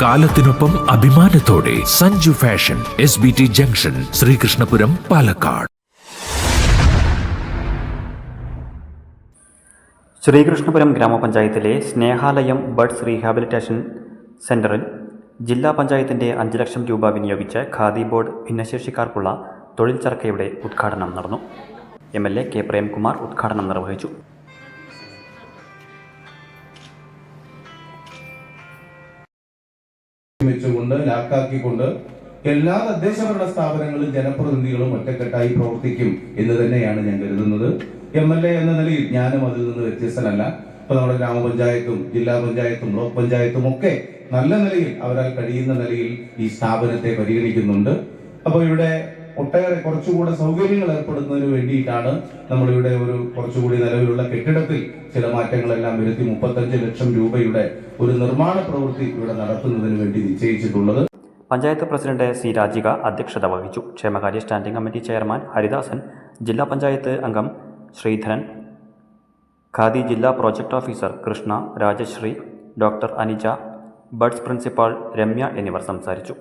കാലത്തിനൊപ്പം അഭിമാനത്തോടെ Sanju fashion S B T junction Sreekrishnapuram Palakkad. Sreekrishnapuram ഗ്രാമപഞ്ചായത്തിലെ Snehalayam buds rehabilitation സെന്ററിൽ ജില്ലാ പഞ്ചായത്തിന്റെ അഞ്ച് ലക്ഷം രൂപ വിനിയോഗിച്ച് ഖാദി ബോർഡ് ഭിന്നശേഷിക്കാർക്കുള്ള തൊഴിൽ ചർക്കയുടെ ഉദ്ഘാടനം നടന്നു. M L A K Premkumar ഉദ്ഘാടനം നിർവഹിച്ചു. വെച്ചുകൊണ്ട് ലാക്കാക്കിക്കൊണ്ട് എല്ലാ തദ്ദേശ ഭരണ സ്ഥാപനങ്ങളും ജനപ്രതിനിധികളും ഒറ്റക്കെട്ടായി പ്രവർത്തിക്കും എന്ന് തന്നെയാണ് ഞാൻ കരുതുന്നത്. എം എൽ എ എന്ന നിലയിൽ ഞാനും അതിൽ നിന്ന് വ്യത്യസ്തനല്ല. ഇപ്പൊ നമ്മുടെ ഗ്രാമപഞ്ചായത്തും ജില്ലാ പഞ്ചായത്തും ബ്ലോക്ക് പഞ്ചായത്തും ഒക്കെ നല്ല നിലയിൽ അവരാൽ കഴിയുന്ന നിലയിൽ ഈ സ്ഥാപനത്തെ പരിഗണിക്കുന്നുണ്ട്. അപ്പോൾ ഇവിടെ ഒട്ടേറെ കുറച്ചുകൂടെ സൗകര്യങ്ങൾ ഏർപ്പെടുത്തുന്നതിന് വേണ്ടിയിട്ടാണ് നമ്മളിവിടെ ഒരു കുറച്ചുകൂടി നിലവിലുള്ള കെട്ടിടത്തിൽ ചില മാറ്റങ്ങളെല്ലാം വരുത്തി മുപ്പത്തഞ്ച് ലക്ഷം രൂപയുടെ ഒരു നിർമ്മാണ പ്രവൃത്തി ഇവിടെ നടത്തുന്നതിന് വേണ്ടി നിശ്ചയിച്ചിട്ടുള്ളത്. പഞ്ചായത്ത് പ്രസിഡന്റ് സി രാജിക അധ്യക്ഷത വഹിച്ചു. ക്ഷേമകാര്യ സ്റ്റാൻഡിംഗ് കമ്മിറ്റി ചെയർമാൻ ഹരിദാസൻ ജില്ലാ പഞ്ചായത്ത് അംഗം ശ്രീധരൻ ഖാദി ജില്ലാ project officer Krishna Rajasree doctor Anija buds principal Ramya എന്നിവർ സംസാരിച്ചു.